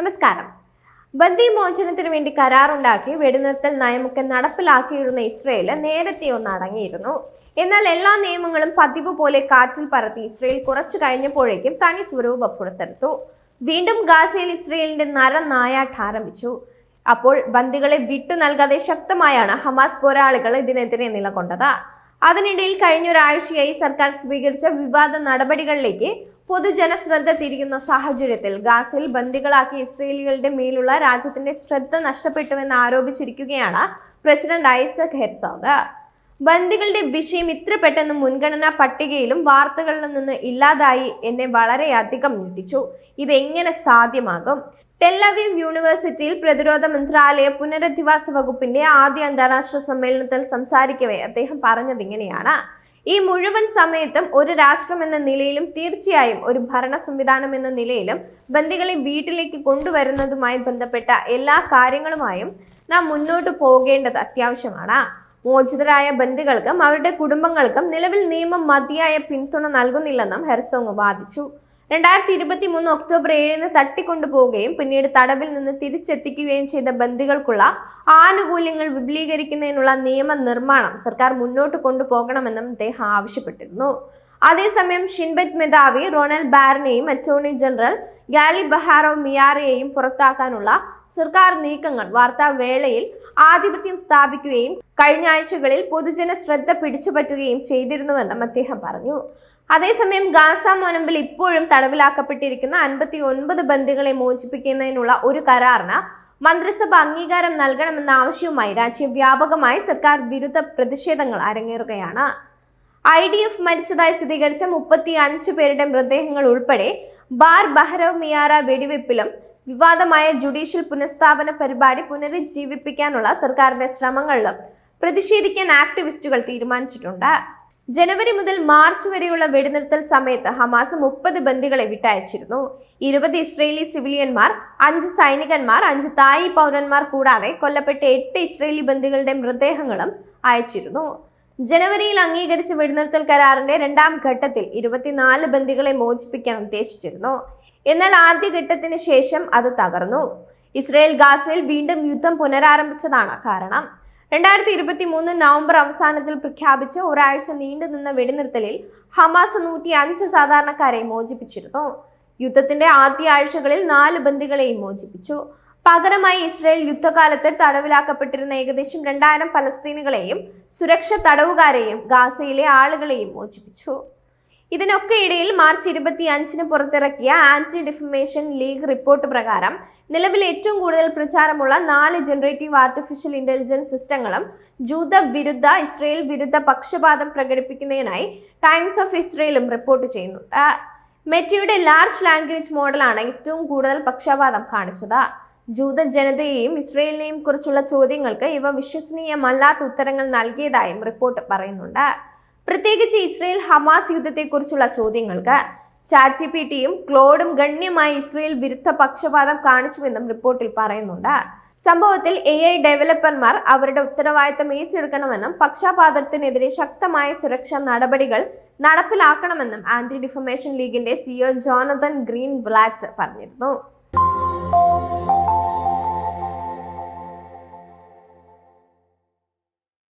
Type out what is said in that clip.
നമസ്കാരം. ബന്ദി മോചനത്തിന് വേണ്ടി കരാറുണ്ടാക്കി വെടിനിർത്തൽ നയമൊക്കെ നടപ്പിലാക്കിയിരുന്ന ഇസ്രയേൽ നേരത്തെ ഒന്ന് അടങ്ങിയിരുന്നു. എന്നാൽ എല്ലാ നിയമങ്ങളും പതിവ് പോലെ കാറ്റിൽ പറത്തി ഇസ്രയേൽ കുറച്ചു കഴിഞ്ഞപ്പോഴേക്കും തനി സ്വരൂപം പുറത്തെടുത്തു. വീണ്ടും ഗാസയിൽ ഇസ്രയേലിന്റെ നരനായാട്ട് ആരംഭിച്ചു. അപ്പോൾ ബന്ദികളെ വിട്ടു നൽകാതെ ശക്തമായാണ് ഹമാസ് പോരാളികൾ ഇതിനെതിരെ നിലകൊണ്ടത്. അതിനിടയിൽ കഴിഞ്ഞ ഒരാഴ്ചയായി സർക്കാർ സ്വീകരിച്ച വിവാദ നടപടികളിലേക്ക് പൊതുജന ശ്രദ്ധ തിരിയുന്ന സാഹചര്യത്തിൽ ഗാസയിൽ ബന്ദികളാക്കിയ ഇസ്രയേലികളുടെ മേലുള്ള രാജ്യത്തിന്റെ ശ്രദ്ധ നഷ്ടപ്പെട്ടുവെന്ന് ആരോപിച്ചിരിക്കുകയാണ് പ്രസിഡന്റ് ഐസക് ഹെർസോഗ്. ബന്ദികളുടെ വിഷയം ഇത്ര പെട്ടെന്ന് മുൻഗണനാ പട്ടികയിലും വാർത്തകളിൽ നിന്ന് ഇല്ലാതായി എന്നെ വളരെയധികം ഞെട്ടിച്ചു. ഇതെങ്ങനെ സാധ്യമാകും? ടെല്ലവീവ് യൂണിവേഴ്സിറ്റിയിൽ പ്രതിരോധ മന്ത്രാലയ പുനരധിവാസ വകുപ്പിന്റെ ആദ്യ അന്താരാഷ്ട്ര സമ്മേളനത്തിൽ സംസാരിക്കവേ അദ്ദേഹം പറഞ്ഞത് ഇങ്ങനെയാണ്. ഈ മുഴുവൻ സമയത്തും ഒരു രാഷ്ട്രം എന്ന നിലയിലും തീർച്ചയായും ഒരു ഭരണ സംവിധാനം എന്ന നിലയിലും ബന്ദികളെ വീട്ടിലേക്ക് കൊണ്ടുവരുന്നതുമായി ബന്ധപ്പെട്ട എല്ലാ കാര്യങ്ങളുമായും നാം മുന്നോട്ട് പോകേണ്ടത് അത്യാവശ്യമാണ്. മോചിതരായ ബന്ദികൾക്കും അവരുടെ കുടുംബങ്ങൾക്കും നിലവിൽ നിയമം മതിയായ പിന്തുണ നൽകുന്നില്ലെന്നും ഹെർസോങ് വാദിച്ചു. രണ്ടായിരത്തി ഇരുപത്തി മൂന്ന് ഒക്ടോബർ ഏഴിന് തട്ടിക്കൊണ്ടുപോവുകയും പിന്നീട് തടവിൽ നിന്ന് തിരിച്ചെത്തിക്കുകയും ചെയ്ത ബന്ദികൾക്കുള്ള ആനുകൂല്യങ്ങൾ വിപുലീകരിക്കുന്നതിനുള്ള നിയമനിർമ്മാണം സർക്കാർ മുന്നോട്ട് കൊണ്ടുപോകണമെന്നും അദ്ദേഹം ആവശ്യപ്പെട്ടിരുന്നു. അതേസമയം ഷിൻബെറ്റ് മേധാവി റൊണൽ ബാരനെയും അറ്റോർണി ജനറൽ ഗാലി ബഹാറോ മിയാറയെയും പുറത്താക്കാനുള്ള സർക്കാർ നീക്കങ്ങൾ വാർത്താവേളയിൽ ആധിപത്യം സ്ഥാപിക്കുകയും കഴിഞ്ഞ ആഴ്ചകളിൽ പൊതുജന ശ്രദ്ധ പിടിച്ചുപറ്റുകയും ചെയ്തിരുന്നുവെന്നും അദ്ദേഹം പറഞ്ഞു. അതേസമയം ഗാസ മുനമ്പിൽ ഇപ്പോഴും തടവിലാക്കപ്പെട്ടിരിക്കുന്ന അൻപത്തി ഒൻപത് ബന്ദികളെ മോചിപ്പിക്കുന്നതിനുള്ള ഒരു കരാറിന് മന്ത്രിസഭ അംഗീകാരം നൽകണമെന്ന ആവശ്യവുമായി രാജ്യവ്യാപകമായി സർക്കാർ വിരുദ്ധ പ്രതിഷേധങ്ങൾ അരങ്ങേറുകയാണ്. ഐ ഡി എഫ് മരിച്ചതായി സ്ഥിരീകരിച്ച മുപ്പത്തി അഞ്ച് പേരുടെ മൃതദേഹങ്ങൾ ഉൾപ്പെടെ ബാർ ബഹ്റവ് മിയാറ വെടിവെപ്പിലും വിവാദമായ ജുഡീഷ്യൽ പുനഃസ്ഥാപന പരിപാടി പുനരുജ്ജീവിപ്പിക്കാനുള്ള സർക്കാരിന്റെ ശ്രമങ്ങളിലും പ്രതിഷേധിക്കാൻ ആക്ടിവിസ്റ്റുകൾ തീരുമാനിച്ചിട്ടുണ്ട്. ജനുവരി മുതൽ മാർച്ച് വരെയുള്ള വെടിനിർത്തൽ സമയത്ത് ഹമാസ് മുപ്പത് ബന്ദികളെ വിട്ടയച്ചിരുന്നു. ഇരുപത് ഇസ്രയേലി സിവിലിയന്മാർ അഞ്ച് സൈനികന്മാർ അഞ്ച് തായി പൗരന്മാർ കൂടാതെ കൊല്ലപ്പെട്ട എട്ട് ഇസ്രയേലി ബന്ദികളുടെ മൃതദേഹങ്ങളും അയച്ചിരുന്നു. ജനുവരിയിൽ അംഗീകരിച്ച വെടിനിർത്തൽ കരാറിന്റെ രണ്ടാം ഘട്ടത്തിൽ ഇരുപത്തിനാല് ബന്ദികളെ മോചിപ്പിക്കാൻ ഉദ്ദേശിച്ചിരുന്നു. എന്നാൽ ആദ്യഘട്ടത്തിന് ശേഷം അത് തകർന്നു. ഇസ്രയേൽ ഗാസയിൽ വീണ്ടും യുദ്ധം പുനരാരംഭിച്ചതാണ് കാരണം. രണ്ടായിരത്തി ഇരുപത്തി മൂന്ന് നവംബർ അവസാനത്തിൽ പ്രഖ്യാപിച്ച ഒരാഴ്ച നീണ്ടുനിന്ന വെടിനിർത്തലിൽ ഹമാസ് നൂറ്റി അഞ്ച് സാധാരണക്കാരെ മോചിപ്പിച്ചിരുന്നു. യുദ്ധത്തിന്റെ ആദ്യ ആഴ്ചകളിൽ നാല് ബന്ദികളെയും മോചിപ്പിച്ചു. പകരമായി ഇസ്രയേൽ യുദ്ധകാലത്ത് തടവിലാക്കപ്പെട്ടിരുന്ന ഏകദേശം രണ്ടായിരം പലസ്തീനുകളെയും സുരക്ഷ തടവുകാരെയും ഗാസയിലെ ആളുകളെയും മോചിപ്പിച്ചു. ഇതിനൊക്കെ ഇടയിൽ മാർച്ച് ഇരുപത്തി അഞ്ചിന് പുറത്തിറക്കിയ ആന്റി ഡിഫമേഷൻ ലീഗ് റിപ്പോർട്ട് പ്രകാരം നിലവിൽ ഏറ്റവും കൂടുതൽ പ്രചാരമുള്ള നാല് ജനറേറ്റീവ് ആർട്ടിഫിഷ്യൽ ഇന്റലിജൻസ് സിസ്റ്റങ്ങളും ജൂത വിരുദ്ധ ഇസ്രയേൽ വിരുദ്ധ പക്ഷപാതം പ്രകടിപ്പിക്കുന്നതിനായി ടൈംസ് ഓഫ് ഇസ്രയേലും റിപ്പോർട്ട് ചെയ്യുന്നു. മെറ്റയുടെ ലാർജ് ലാംഗ്വേജ് മോഡലാണ് ഏറ്റവും കൂടുതൽ പക്ഷപാതം കാണിച്ചത്. ജൂത ജനതയെയും ഇസ്രയേലിനെയും കുറിച്ചുള്ള ചോദ്യങ്ങൾക്ക് ഇവ വിശ്വസനീയമല്ലാത്ത ഉത്തരങ്ങൾ നൽകിയതായും റിപ്പോർട്ട് പറയുന്നുണ്ട്. പ്രത്യേകിച്ച് ഇസ്രയേൽ ഹമാസ് യുദ്ധത്തെക്കുറിച്ചുള്ള ചോദ്യങ്ങൾക്ക് ചാറ്റ് ജി പി ടിയും ക്ലോഡും ഗണ്യമായി ഇസ്രയേൽ വിരുദ്ധ പക്ഷപാതം കാണിച്ചുവെന്നും റിപ്പോർട്ടിൽ പറയുന്നുണ്ട്. സംഭവത്തിൽ എ ഐ ഡെവലപ്പർമാർ അവരുടെ ഉത്തരവാദിത്തം ഏറ്റെടുക്കണമെന്നും പക്ഷപാതത്തിനെതിരെ ശക്തമായ സുരക്ഷാ നടപടികൾ നടപ്പിലാക്കണമെന്നും ആന്റി ഡിഫമേഷൻ ലീഗിന്റെ സിഇഒ ജോനതൻ ഗ്രീൻ ബ്ലാറ്റ് പറഞ്ഞിരുന്നു.